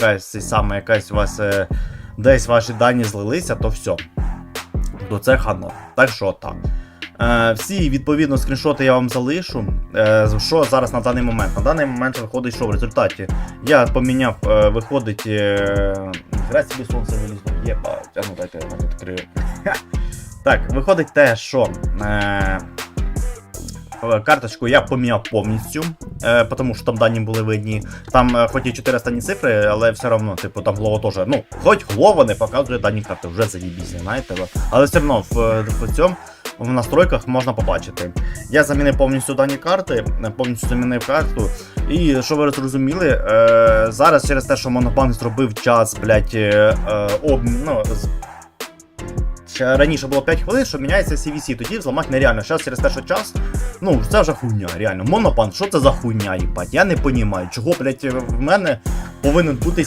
якась саме якась у вас е, десь ваші дані злилися, то все. То це хано. Так що так. Е, всі відповідно скріншоти я вам залишу. Е, що зараз на даний момент? На даний момент виходить, що в результаті я поміняв, е, виходить. Е, ніхера собі сонце вилізло. Єбать, ну дайте я відкрию. Так, виходить те, що. Е, Карточку я поміняв повністю, е, тому що там дані були видні. Там, е, хоч і 4 останні цифри, але все одно, типу, там Глово теж. Ну, хоч Глово не показує дані карти, вже заїбісь, знаєте. Але все одно в, е, в цьому в настройках можна побачити. Я замінив повністю дані карти, е, повністю замінив карту. І що ви зрозуміли, е, зараз через те, що Монобанк зробив час, блядь, е, е, об, ну, раніше було 5 хвилин, що міняється CVC, тоді взламати нереально. Зараз через те, що час, ну це вже хуйня, реально. Монопан, що це за хуйня, їбать? Я не розумію, чого, блядь, в мене повинен бути